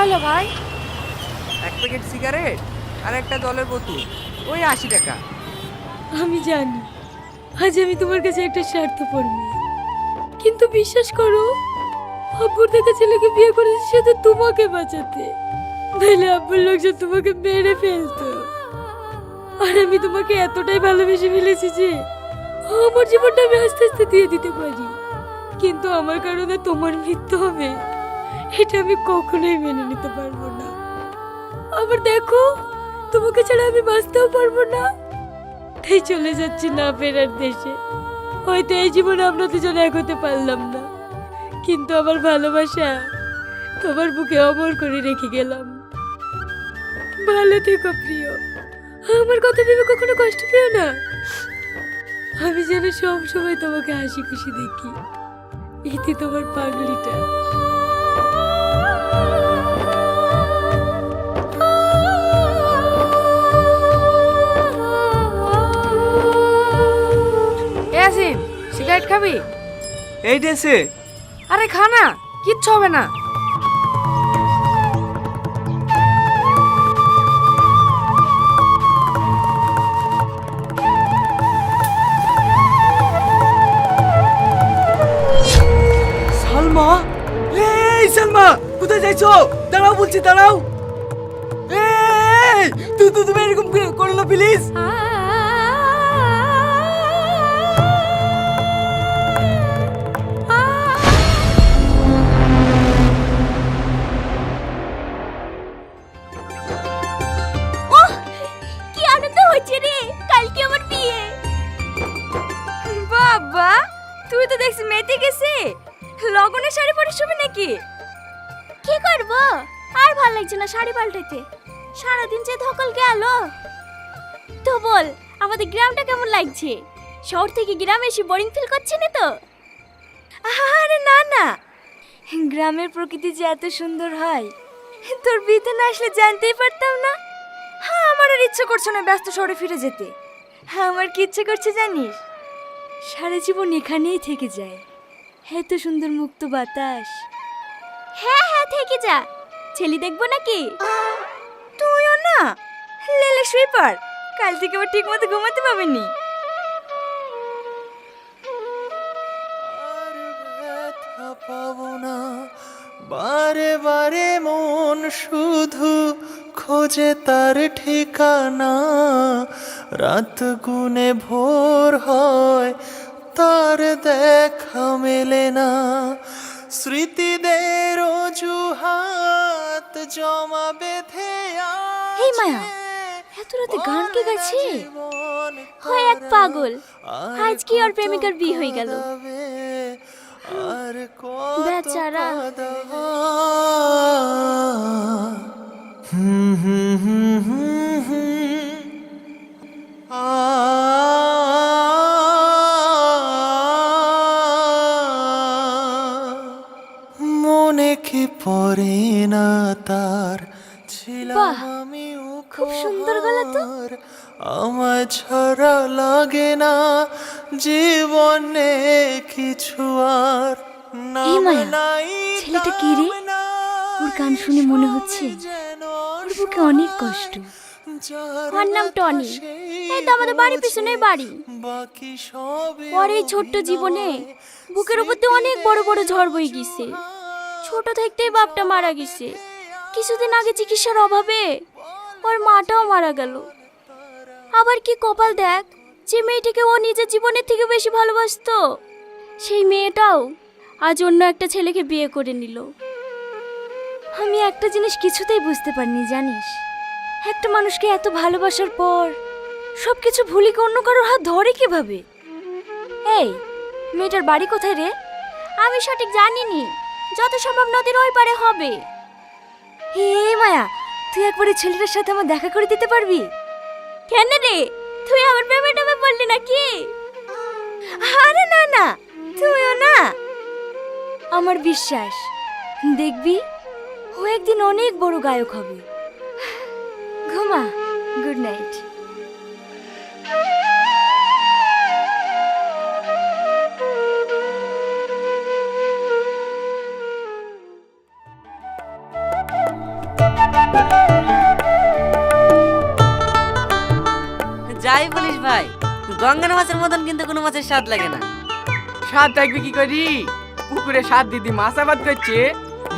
হলো ভাই। এক প্যাকেট সিগারেট আর একটা জলের বোতল ওই আশি টাকা। আমি জানি আজ আমি তোমার কাছে একটা স্বার্থপর মেয়ে। কিন্তু বিশ্বাস করো আব্বুর দেখা ছেলেকে বিয়ে করেছি শুধু তোমাকে বাঁচাতে। নাহলে আব্বুর লোকজন তোমাকে মেরে ফেলতো। আর আমি তোমাকে এতটাই ভালোবেসে ফেলেছি যে আমার জীবনটা আমি আস্তে আস্তে দিয়ে দিতে পারি। কিন্তু আমার কারণে তোমার মৃত্যু হবে। এটা আমি কখনোই মেনে নিতে পারব না। আবার দেখো, তোমাকে ছাড়া আমি বাঁচতেও পারব না। তাই চলে যাচ্ছি না ফেরার দেশে। হয়তো এই জীবনে আমরা দুজন এক হতে পারলাম না। কিন্তু আমার ভালোবাসা তোমার বুকে অমর করে রেখে গেলাম। ভালো থেকো, প্রিয়। আমার কথা ভেবে কখনো কষ্ট পেও না। আমি যেন সব সময় তোমাকে হাসি খুশি দেখি। ইতি তোমার পাগলিটা খাবি এই ডেসে আরে খা না কিচ্ছু হবে না সালমা এই সালমা কোথায় যাইছো দাঁড়াও বলছি দাঁড়াও এই তুই তুমি এরকম করো না প্লিজ লাগছে। শহর থেকে গ্রামে এসে বোরিং ফিল করছে না তো? আরে না না। গ্রামের প্রকৃতি যে এত সুন্দর হয়, তোর বিতে না আসলে জানতেই পারতাম না। হ্যাঁ আমার আর ইচ্ছে করছে না ব্যস্ত শহরে ফিরে যেতে। হ্যাঁ আমার কি ইচ্ছে করছে জানিস? সারা জীবন এখানেই থেকে যায়। এত সুন্দর মুক্ত বাতাস। হ্যাঁ হ্যাঁ থেকে যা। ছেলে দেখব নাকি? তুইও না? লেলে শুয়ে পড় কাল থেকে আবার ঠিক মতো ঘুমাতে পাবেনি পাবো না বারে বারে মন শুধু খোঁজে তার ঠিকানা। রাত গুনে ভোর হয় তার দেখা মেলে না। স্মৃতিদের অজুহাত জমা বেঁধে এই মায়া। এত রাতে গান কে গাছে? হয় এক পাগল। আজ কি ওর প্রেমিকার বিয়ে হয়ে গেল? বেচারা। গান শুনে মনে হচ্ছে ওর বুকে অনেক কষ্ট। ওর নাম টনি। এই তো আমাদের বাড়ির পিছনে বাড়ি। ওর এই ছোট্ট জীবনে বুকের উপর দিয়ে অনেক বড় বড় ঝড় বয়ে গেছে। ছোট থাকতেই বাপটা মারা গেছে। কিছুদিন আগে চিকিৎসার অভাবে ওর মাটাও মারা গেল। আবার কি কপাল দেখ, যে মেয়েটিকে ও নিজের জীবনের থেকে বেশি ভালোবাসতো, সেই মেয়েটাও আজ অন্য একটা ছেলেকে বিয়ে করে নিল। আমি একটা জিনিস কিছুতেই বুঝতে পারিনি, জানিস? একটা মানুষকে এত ভালোবাসার পর সব কিছু ভুলি অন্য কারোর হাত ধরে কীভাবে? এই, মেয়েটার বাড়ি কোথায় রে? আমি সঠিক জানিনি। যত সম্ভব নদীর ওই পারে হবে। হে মায়া, তুই একবার ছেলেটার সাথে আমার দেখা করে দিতে পারবি? কেন রে? তুই আমার প্রেমে টেমে বললি নাকি? আরে না না, তুইও না। আমার বিশ্বাস, দেখবি? ও একদিন অনেক বড় গায়ক হবে। ঘুমা গুড নাইট যাই বলিস ভাই গঙ্গার মাছের মতন কিন্তু কোনো মাছের স্বাদ লাগে না। স্বাদ থাকবে কি করি? পুকুরে স্বাদ দিদি মাছ আবাদ করছে।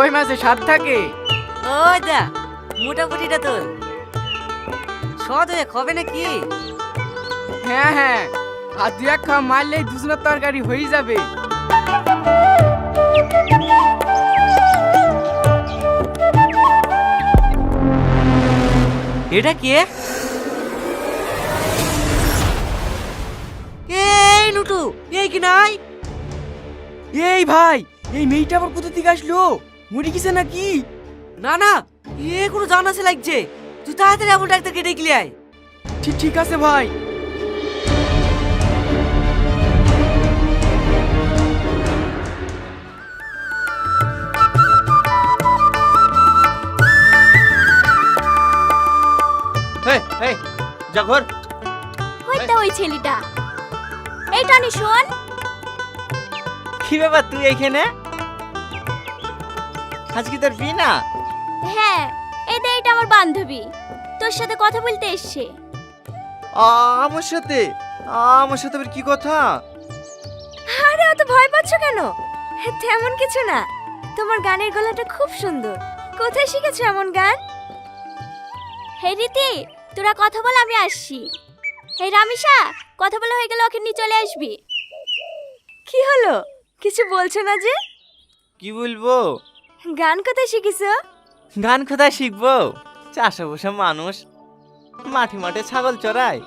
ওই মাছে স্বাদ থাকে। ওই দা মোটামুটিটা তোর। সদ হয়ে হবে নাকি? হ্যাঁ হ্যাঁ। আর দু এক খাওয়া মারলেই দুজনের তরকারি হয়ে যাবে। এটা কে? এই নুটু এই কি নাই? এই ভাই এই মেয়েটা আবার কোথা থেকে আসলো? মরে গেছে নাকি? না না এ কোনো জানা আছে লাগছে। তুই তাড়াতাড়ি এমন ডাক্তারকে ডেকে আয়। ঠিক ঠিক আছে ভাই। যা ঘর হইতা ওই ছেলেটা। এই টনি শোন। কি ব্যাপার তুই এইখানে? আজ কি তোর বিয়ে না হ্যাঁ দে এটা আমার বান্ধবী। তোর সাথে কথা বলতে এসছে। আমার সাথে? আমার সাথে আবার কি কথা? আরে অত ভয় পাচ্ছ কেন? তেমন কিছু না। তোমার গানের গলাটা খুব সুন্দর। কোথায় শিখেছো এমন গান? হে রীতি তোরা কথা বল আমি আসছি। হে রামিসা কথা বলা হয়ে গেলে ওকে নিয়ে চলে আসবি। কি হলো? কিছু বলছো না যে? কি বলব? গান কোথায় শিখেছো? গান কোথায় শিখব? চাষা বসে মানুষ। মাঠে মাঠে ছাগল চড়ায়।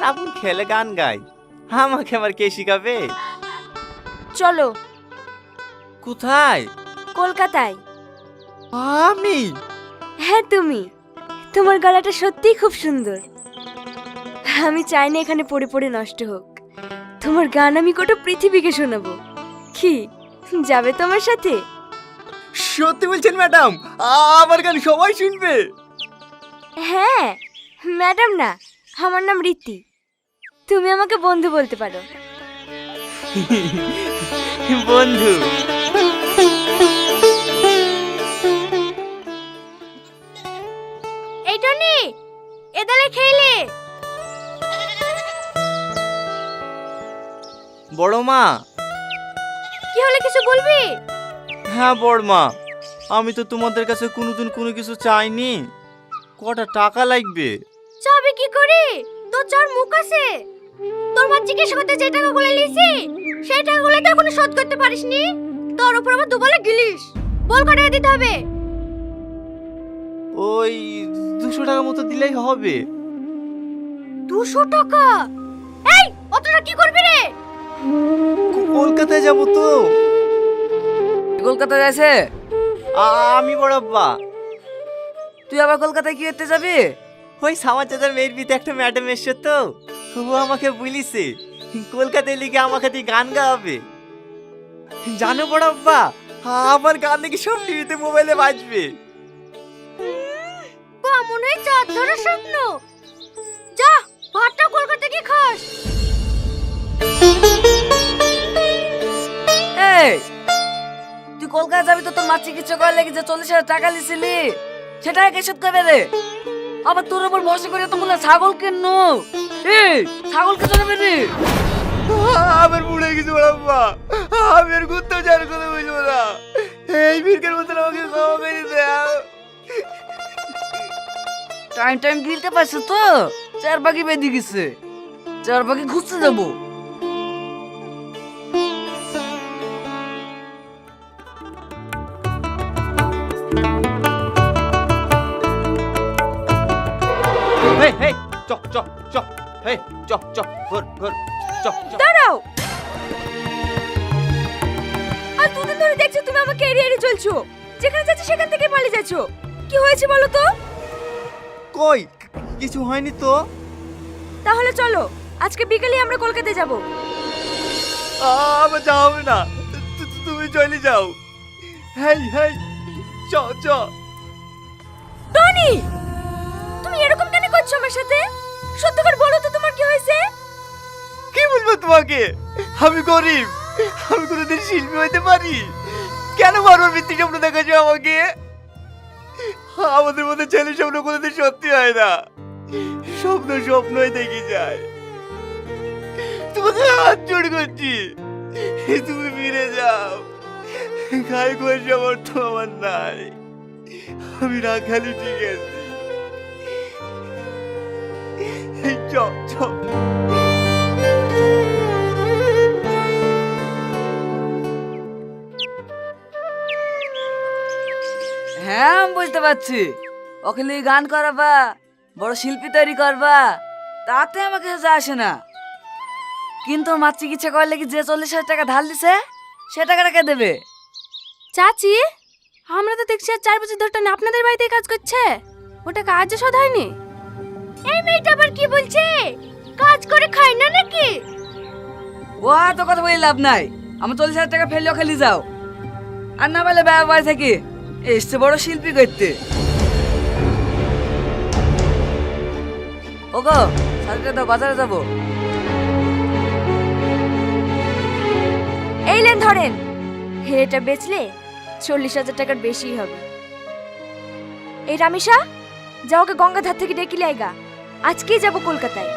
আপন খেলে গান গায়। আমাকে আবার কে শিখাবে? চলো। কোথায়? কলকাতায়। আমি? হ্যাঁ তুমি। তোমার গলাটা সত্যিই খুব সুন্দর। আমি চাই না এখানে পড়ে পড়ে নষ্ট হোক। তোমার গান আমি গোটা পৃথিবীকে শোনাবো। কি? যাবে তোমার সাথে? সত্যি বলছেন ম্যাডাম আমার গান সবাই শুনবে। হ্যাঁ ম্যাডাম না আমার নাম রীতি তুমি আমাকে বন্ধু বলতে পারো। বন্ধু। এই টনি এদালে খেলে বড় মা কি হলে কিছু বলবি? হ্যাঁ বড় মা আমি তো তোমাদের কাছে কোনোদিন কোনো কিছু চাইনি। কটা টাকা লাগবে? চাবি কি করি? তোর যার মুখ আছে। তোর মা জিজ্ঞেস করতে যে টাকাগুলো লিয়েছি সেই টাকাগুলো তো এখনও শোধ করতে পারিসনি। তোর উপর আবার দুবলে গিলিস। বল করে দিতে হবে? ওই দুশো টাকা মতো দিলেই হবে। দুশো টাকা? এই অতটা কি করবি রে? কলকাতায় যাব তো। কলকাতা যাচ্ছে আ- আমি বড় আব্বা। তুই আবার কলকাতায় কি করতে যাবি? ওই সামার চাচার মেয়ের বিতে একটা ম্যাডাম এসছে তো। ও আমাকে বলিছে কলকাতায় লিখে আমাকে দিয়ে গান গাওয়াবে। জানো বড় আব্বা আমার গান নাকি সব টিভিতে মোবাইলে বাজবে। মনে হয় চাঁদ ধরার স্বপ্ন। যা ভাতটা কলকাতা কি খাস। এই কলকাতা যাবি তো তোর মা চিকিৎসা করার লেগে যে চল্লিশ হাজার টাকা লিছিলি সেটা কে শোধ করবে রে আবার তোর উপর ভরসা করে তো মনে ছাগল কেন? এই ছাগল কে চড়াবে রে আমার ভুলে গেছি বড় আব্বা। আমি আর ঘুরতে যাওয়ার কথা বুঝব না এই বীরকের মতন আমাকে ক্ষমা করে দাও টাইম টাইম গিলতে পারছ তো? চার বাকি বেঁধে গেছে। চার বাকি ঘুরতে যাব। হেই হেই চ চ চ হেই চ চ ঘর ঘর চ চ দাঁড়াও। আর দুদিন ধরে দেখছ তুমি আমাকে এড়িয়ে চলছো। যেখানে যাচ্ছ সেখান থেকে পালিয়ে যাচ্ছ। কি হয়েছে বলো তো? কই? কিছু হয়নি তো? তাহলে চলো আজকে বিকেলে আমরা কলকাতায় যাব। আমার যাও না। তুমি চলে যাও। হেই হেই চ চ। টনি এরকম কেন করছ আমার সাথে? সত্যি বলো তো তোমার কি হয়েছে? কি বলব তোমাকে? আমি গরিব। আমি কোনোদিন শিল্পী হইতে পারি। কেন বারবার মৃত্যু স্বপ্ন দেখাচ্ছ আমাকে? আমাদের মধ্যে ছেলে স্বপ্ন কোনোদিন সত্যি হয় না। স্বপ্ন স্বপ্নই দেখি যায়। তোমাকে হাত জোড় করছি। তুমি ফিরে যাও। গায়ে ঘর সামর্থ্য আমার নাই। আমি রাখালি ঠিক আছি। চল চল হ্যাঁ বুঝতে পারছি। ওকে গান করাবা, বড় শিল্পী তৈরি করবা, তাতে আমাকে যা আসে না। কিন্তু মার চিকিৎসা করলে কি যে চল্লিশ হাজার টাকা ধার দিছে, সে টাকাটা কে দেবে? চাচি, আমরা তো দেখছি আর চার বছর ধরে আপনাদের বাড়িতে কাজ করছে। ওটা কাজও শোধ হয়নি। এই মেয়েটা আবার কি বলছে? কাজ করে খায় না নাকি? ও তো কথা বলে লাভ নাই। আমার চল্লিশ হাজার টাকা ফেললে ওকে নিয়ে যাও। আর না পেলে ব্যয় বাড়ি থেকে এসছে বড় শিল্পী করতে। ওগো সাথে তো বাজারে যাব। এই লেন ধরেন হে এটা বেচলে চল্লিশ হাজার টাকার বেশি হবে। এই রামিসা যা ওকে গঙ্গাধার থেকে ডেকে লাইগা আজকেই যাব কলকাতায়।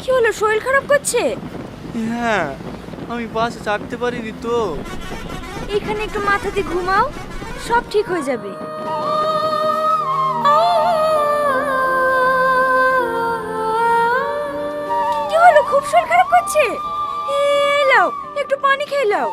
কি হলো শরীর খারাপ করছে? হ্যাঁ আমি বাসে চাপতে পারিনি তো। এখানে একটু মাথা দিয়ে ঘুমাও সব ঠিক হয়ে যাবে। কি হলো খুব শরীর খারাপ করছে? একটু পানি খেয়ে লাও